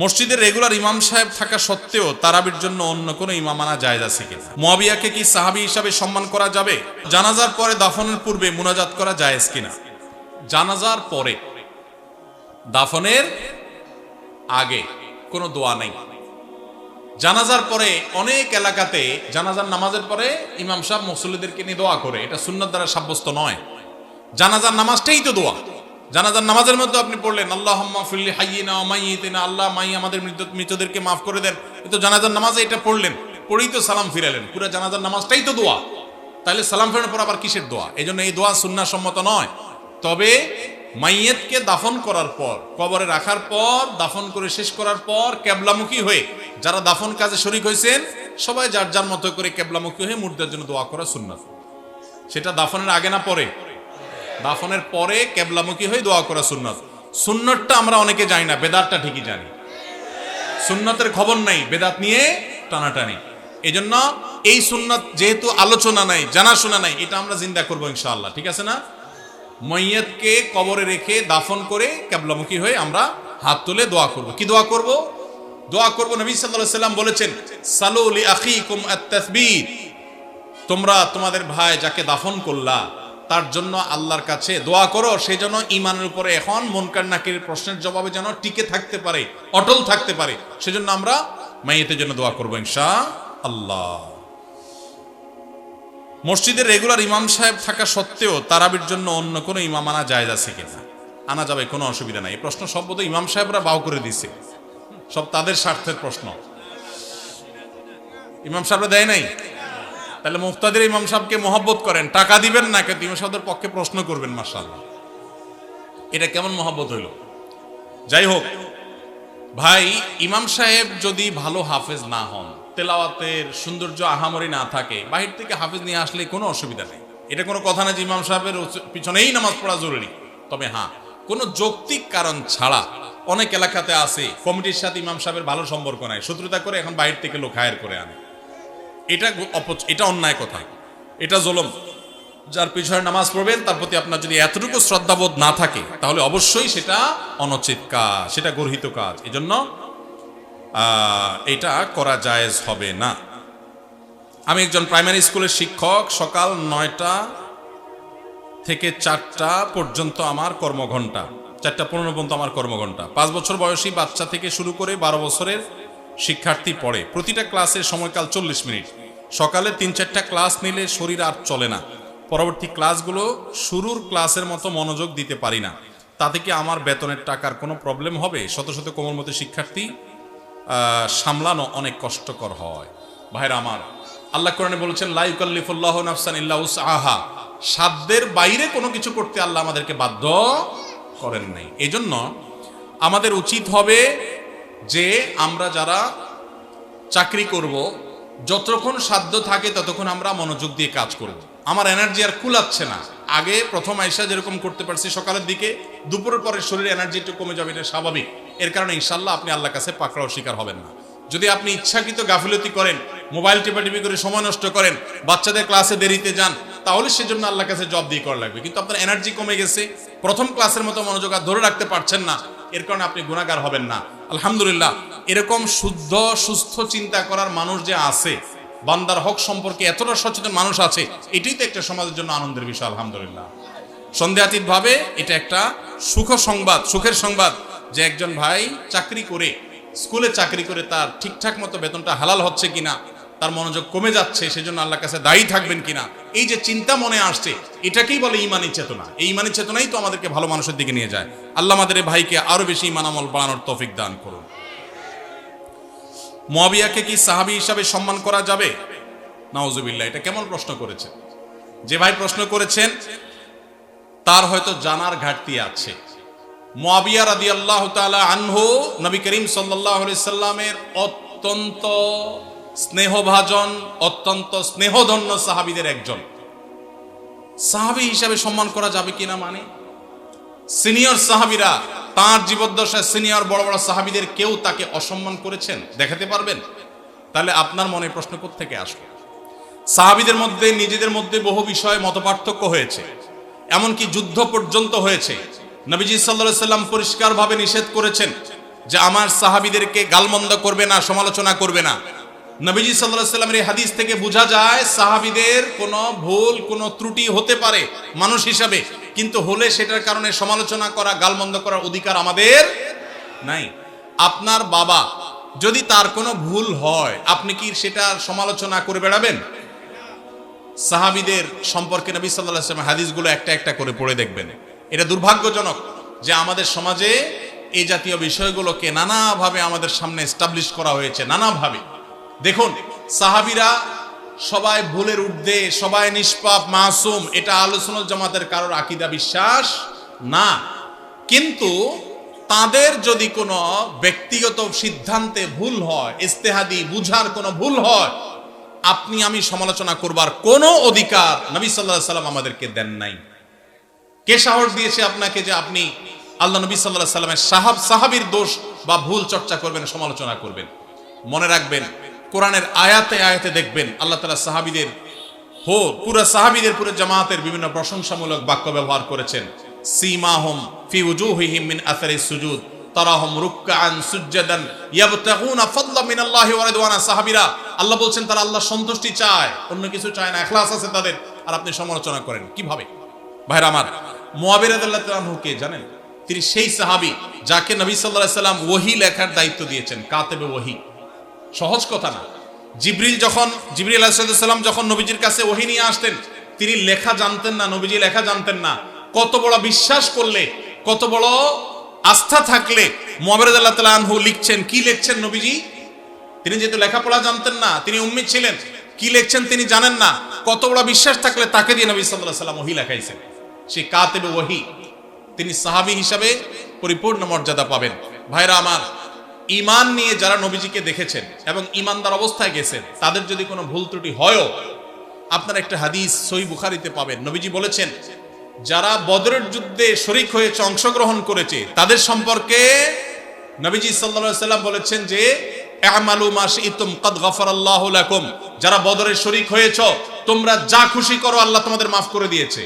মসজিদের রেগুলার ইমাম সাহেব থাকা সত্ত্বেও তারাবির জন্য অন্য কোনো ইমাম আনা জায়েজ আছে কিনা? মুয়াবিয়াকে কি সাহাবী হিসাবে সম্মান করা যাবে? জানাজার পরে দাফনের পূর্বে মুনাজাত করা জায়েজ কিনা? জানাজার পরে। দাফনের আগে কোনো দোয়া নেই। জানাজার পরে অনেক এলাকাতে জানাজার নামাজের পরে ইমাম সাহেব মুসল্লিদেরকে নিয়ে দোয়া করে। এটা সুন্নত দ্বারা সাব্যস্ত নয়। জানাজার নামাজটাই তো দোয়া। জানাজার নামাজের মধ্যে আপনি পড়লেন আল্লাহ ফিল্লি আল্লাহ মাই আমাদের মৃত, মৃতদেরকে মাফ করে দেন। এ তো জানাজার নামাজে এটা পড়লেন, পড়েই তো সালাম ফিরালেন। পুরো জানাজার নামাজটাই তো দোয়া। তাহলে সালাম ফেরানোর পর আবার কিসের দোয়া? এই জন্য এই দোয়া সুন্না সম্মত নয়। তবে মাইয়েতকে দাফন করার পর, কবরে রাখার পর, দাফন করে শেষ করার পর, কেবলামুখী হয়ে যারা দাফন কাজে শরিক হয়েছেন, সবাই যার যার মতো করে কেবলামুখী হয়ে মুর্দার জন্য দোয়া করা সুন্নাত। সেটা দাফনের আগে না পরে? দাফনের পরে কেবলামুখী হয়ে দোয়া করা সুন্নত। সুন্নতটা আমরা অনেকে জানি না, বেদাতটা ঠিকই জানি। সুন্নতের খবর নাই, বেদাত নিয়ে টানাটানি। এই জন্য এই সুন্নত যেহেতু আলোচনা নাই, জানাশোনা নাই, এটা আমরা জিন্দা করব ইনশাআল্লাহ, ঠিক আছে না? মৈয়তকে কবরে রেখে দাফন করে কেবলামুখী হয়ে আমরা হাত তুলে দোয়া করব। কি দোয়া করব? দোয়া করব নবী সাল্লাল্লাহু সাল্লাম বলেছেন, সালু লি আখিকুম আত-তাসবিত তোমরা তোমাদের ভাই যাকে দাফন করলা তার জন্য আল্লাহর কাছে দোয়া করো সেই জন্য ইমানের উপরে এখন মনকার নাকির প্রশ্নের জবাবে যেন টিকে থাকতে পারে, অটল থাকতে পারে। সেজন্য আমরা মাইয়েতের জন্য দোয়া করব ইনশা আল্লাহ মসজিদের রেগুলার ইমাম সাহেব থাকা সত্ত্বেও তারাবির জন্য অন্য কোনো ইমাম আনা জায়েজ আছে কিনা? আনা যাবে, কোনো অসুবিধা নাই। প্রশ্ন সব বোধহয় ইমাম সাহেবরা বাউ করে দিছে। সব তাদের স্বার্থের প্রশ্ন। ইমাম সাহেবরা দেয় নাই? তাহলে মুফতাদের ইমাম সাহেবকে মহব্বত করেন, টাকা দিবেন না, কিন্তু ইমাম সাহেবদের পক্ষে প্রশ্ন করবেন মার্শাল্লাহ এটা কেমন মহব্বত হইল? যাই হোক, ভাই, ইমাম সাহেব যদি ভালো হাফেজ না হন, তেলাওয়াতের সৌন্দর্য আহামরি না থাকে, বাহির থেকে হাফেজ নিয়ে আসলে কোনো অসুবিধা নেই। এটা কোনো কথা না যে ইমাম সাহেবের পিছনেই নামাজ পড়া জরুরি। তবে হ্যাঁ কোনো যৌক্তিক কারণ ছাড়া অনেক এলাকাতে আছে, কমিটির সাথে ইমাম সাহেবের ভালো সম্পর্ক নাই। শত্রুতা করে এখন বাহির থেকে লোক হায়ার করে আনে। এটা এটা অন্যায় কথা। এটা জলম। যার পিছনে নামাজ পড়বেন তার প্রতি আপনার যদি এতটুকু শ্রদ্ধাবোধ না থাকে তাহলে অবশ্যই সেটা অনুচিত কাজ সেটা গর্হিত কাজ। এজন্য আহ, এটা করা জায়েজ হবে না। আমি একজন প্রাইমারি স্কুলের শিক্ষক সকাল নয়টা থেকে চারটা পর্যন্ত আমার কর্মঘণ্টা চারটা পনেরো পর্যন্ত আমার কর্মঘণ্টা। পাঁচ বছর বয়সী বাচ্চা থেকে শুরু করে বারো বছরের শিক্ষার্থী পড়ে। প্রতিটা ক্লাসের সময়কাল চল্লিশ মিনিট। সকালে তিন চারটা ক্লাস নিলে শরীর আর চলে না। পরবর্তী ক্লাসগুলো শুরুর ক্লাসের মতো মনোযোগ দিতে পারি না। তাতে কি আমার বেতনের টাকার কোনো প্রবলেম হবে? শত শত কোমলমতি শিক্ষার্থী সামলানো অনেক কষ্টকর হয়। ভাইরা আমার, আল্লাহ কোরআনে বলেছেন লাইকাল্লিফুল্লাহ নাফসান ইল্লা আহা সাধ্যের বাইরে কোনো কিছু করতে আল্লাহ আমাদেরকে বাধ্য করেন নাই। এই জন্য আমাদের উচিত হবে যে আমরা যারা চাকরি করব যতক্ষণ সাধ্য থাকে ততক্ষণ আমরা মনোযোগ দিয়ে কাজ করব। আমার এনার্জি আর কুলাচ্ছে না। আগে প্রথম আইসা যেরকম করতে পারছি সকালের দিকে, দুপুরের পরে শরীরে এনার্জি একটু কমে যাবে, এটা স্বাভাবিক। এর কারণে ইনশাল্লাহ আপনি আল্লাহর কাছে পাকড়াও শিকার হবেন না। যদি আপনি ইচ্ছাকৃত গাফিলতি করেন, মোবাইল টিপাটিপি করে সময় নষ্ট করেন, বাচ্চাদের ক্লাসে দেরিতে যান, তাহলে সেজন্য আল্লাহর কাছে জব দিয়ে করা লাগবে। কিন্তু আপনার এনার্জি কমে গেছে, প্রথম ক্লাসের মতো মনোযোগ আর ধরে রাখতে পারছেন না, এর কারণে আপনি গুণাগার হবেন না। আলহামদুলিল্লাহ এরকম শুদ্ধ, সুস্থ চিন্তা করার মানুষ যে আছে, বান্দার হক সম্পর্কে এতটা সচেতন মানুষ আছে, এটাই তো একটা সমাজের জন্য আনন্দের বিষয়, আলহামদুলিল্লাহ। সন্দেহাতীত ভাবে এটা একটা সুখ সংবাদ, সুখের সংবাদ যে একজন ভাই চাকরি করে, স্কুলে চাকরি করে তার ঠিকঠাক মতো বেতনটা হালাল হচ্ছে কিনা, তার মনোযোগ কমে যাচ্ছে, সেজন্য আল্লাহর কাছে দায়ী থাকবেন কিনা, এই যে চিন্তা মনে আসছে, এটাকেই বলে ইমানি চেতনা। এই ইমানি চেতনাই তো আমাদেরকে ভালো মানুষের দিকে নিয়ে যায়। আল্লাহ আমাদের ভাইকে আরও বেশি ইমান আমল বাড়ানোর তৌফিক দান করুন। মুয়াবিয়াকে কি সাহাবী হিসাবে সম্মান করা যাবে? নাউজুবিল্লাহ, এটা কেমন প্রশ্ন করেছে? যে ভাই প্রশ্ন করেছেন, তার হয়তো জানার ঘাটতি আছে। মুয়াবিয়া রাদিয়াল্লাহু তাআলা আনহু, নবী করিম আলাইহি সাল্লামের অত্যন্ত স্নেহভাজন, অত্যন্ত স্নেহধন্য সাহাবীদের একজন। সাহাবী হিসাবে সম্মান করা যাবে কিনা মানে? সিনিয়র সাহাবীরা তার জীবদ্দশায় সিনিয়র বড় বড় সাহাবীদের কেউ তাকে অসম্মান করেছেন? দেখাতে পারবেন? তাহলে আপনার মনে প্রশ্ন থেকে আসবে? সাহাবীদের মধ্যে, নিজেদের মধ্যে বহু বিষয়ে মতপার্থক্য হয়েছে। এমনকি যুদ্ধ পর্যন্ত হয়েছে। নবীজি সাল্লাহ সাল্লাম পরিষ্কারভাবে নিষেধ করেছেন যে আমার সাহাবিদেরকে গালমন্দ করবে না, সমালোচনা করবে না। নবীজি সাল্লাহ সাল্লামের এই হাদিস থেকে বোঝা যায়, সাহাবিদের কোনো ভুল, কোনো ত্রুটি হতে পারে মানুষ হিসাবে। কিন্তু হলে সেটার কারণে সমালোচনা করা, গালমন্দ করার অধিকার আমাদের নাই। আপনার বাবা যদি তার কোনো ভুল হয়, আপনি কি সেটার সমালোচনা করে বেড়াবেন? সাহাবিদের সম্পর্কে নবী সাল্লাহ সাল্লাম হাদিসগুলো একটা একটা করে পড়ে দেখবেন। এটা দুর্ভাগ্যজনক যে আমাদের সমাজে এই জাতীয় বিষয়গুলোকে নানাভাবে আমাদের সামনে এস্টাবলিশ করা হয়েছে, নানাভাবে। দেখুন, সাহাবিরা সবাই ভুলের ঊর্ধ্বে, সবাই নিষ্পাপ, মাসুম, এটা আলোচনা জামাতের কারোর আকিদা বিশ্বাস? না। কিন্তু তাদের যদি কোনো ব্যক্তিগত সিদ্ধান্তে ভুল হয়, ইস্তেহাদি বুঝার কোনো ভুল হয়, আপনি আমি সমালোচনা করবার কোনো অধিকার নবী সাল্লাহ সাল্লাম আমাদেরকে দেন নাই। কে সাহস দিয়েছে আপনাকে যে আপনি আল্লাহ নবী সাল্লাহ সাল্লামের সাহাব সাহাবির দোষ বা ভুল চর্চা করবেন, সমালোচনা করবেন? মনে রাখবেন কোরআনের আয়াতে আয়াতে দেখবেন আল্লাহ তালা সাহাবিদের হো পুরো সাহাবিদের, পুরো জামাতের বিভিন্ন প্রশংসামূলক বাক্য ব্যবহার করেছেন। সীমাহুম ফি উজুহিহিম আসারি সুজুদ আল্লাহ বলছেন, তারা আল্লাহ সন্তুষ্টি চায়, অন্য কিছু চায় আছে তাদের। আর আপনি সমালোচনা করেন, কীভাবে? জানেন? তিনি সেই সাহাবী যাকে নবী সাল্লাম ওহী লেখার দায়িত্ব দিয়েছেন, কাতেবে ওহী। সহজ কথা না। জিবরিল যখন, জিবরিল আলাইসাল্লাম যখন নবীজির কাছে ওহি নিয়ে আসতেন, তিনি লেখা জানতেন না, নবীজি লেখা জানতেন না। কত বড় বিশ্বাস করলে, কত বড় আস্থা থাকলে তালা আনহু লিখছেন, কি লিখছেন নবীজি? তিনি যেহেতু লেখাপড়া জানতেন না, তিনি উম্মিদ ছিলেন, কি লিখছেন তিনি জানেন না। কত বড় বিশ্বাস থাকলে তাকে দিয়ে নবী সাল্লাহ সাল্লাম ওহি লেখাইছেন। সে কাতেবে ওহি, তিনি সাহাবী হিসাবে পরিপূর্ণ মর্যাদা পাবেন। ভাইরা আমার ইমান নিয়ে যারা নবীজিকে দেখেছেন এবং ইমানদার অবস্থায় গেছেন, তাদের যদি কোনো ভুল ত্রুটি হয়ও, আপনারা একটা হাদিস সই বুখারিতে পাবেন। নবীজি বলেছেন, যারা বদরের যুদ্ধে শরিক হয়েছে, অংশগ্রহণ করেছে, তাদের সম্পর্কে নবীজি সাল্লা সাল্লাম বলেছেন যে যারা বদরের শরিক হয়েছ, তোমরা যা খুশি করো, আল্লাহ তোমাদের মাফ করে দিয়েছে।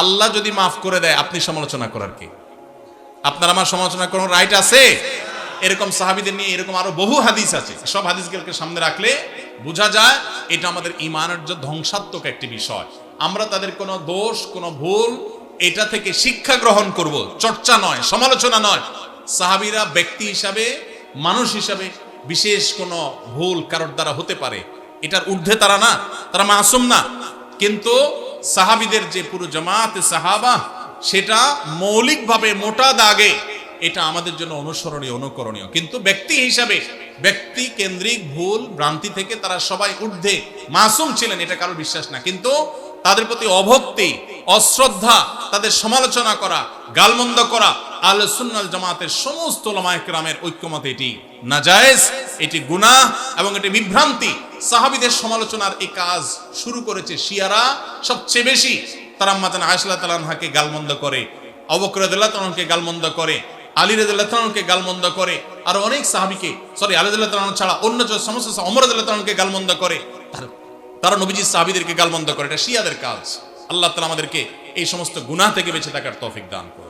আল্লাহ যদি মাফ করে দেয়, আপনি সমালোচনা করার কি? আপনার আমার সমালোচনা করার রাইট আছে? এরকম সাহাবিদের নিয়ে এরকম আরও বহু হাদিস আছে। সব হাদিসগুলোকে সামনে রাখলে বোঝা যায় এটা আমাদের ইমানের যে ধ্বংসাত্মক একটি বিষয়। আমরা তাদের কোনো দোষ, কোনো ভুল এটা থেকে শিক্ষা গ্রহণ করব। চর্চা নয়, সমালোচনা নয়। সাহাবিরা ব্যক্তি হিসাবে, মানুষ হিসাবে বিশেষ কোনো ভুল কারোর দ্বারা হতে পারে। এটার ঊর্ধ্বে তারা না, তারা মাসুম না। কিন্তু সাহাবিদের যে পুরো জামাতে সাহাবা, সেটা মৌলিকভাবে মোটা দাগে এটা আমাদের জন্য অনুসরণীয়, অনুকরণীয়। কিন্তু ব্যক্তি হিসাবে, ব্যক্তি কেন্দ্রিক ভুল, ভ্রান্তি থেকে তারা সবাই ঊর্ধ্বে, মাসুম ছিলেন, এটা কারোর বিশ্বাস না। কিন্তু তাদের প্রতি অভক্তি, অশ্রদ্ধা, তাদের সমালোচনা করা, গালমন্দ করা আল সুন্নাল জামাতের সমস্ত লামায়করামের ঐক্যমত এটি নাজায়েজ, এটি গুনাহ এবং এটি বিভ্রান্তি। সাহাবিদের সমালোচনার এই কাজ শুরু করেছে শিয়ারা। সবচেয়ে বেশি তারা আয়সাল্লাহ তালাহাকে গালমন্দ করে অবকরদুল্লাহ তালকে গালমন্দ করে আলী তালকে গালমন্দ করে। আর অনেক সাহাবিকে, সরি, আলী ছাড়া অন্য সমস্ত অমর তালকে গালমন্দ করে। তার- নবীজি সাহাবিদেরকে গালমন্দ করে। এটা শিয়াদের কাজ। আল্লাহ তালা আমাদেরকে এই সমস্ত গুনাহ থেকে বেঁচে থাকার তৌফিক দান করে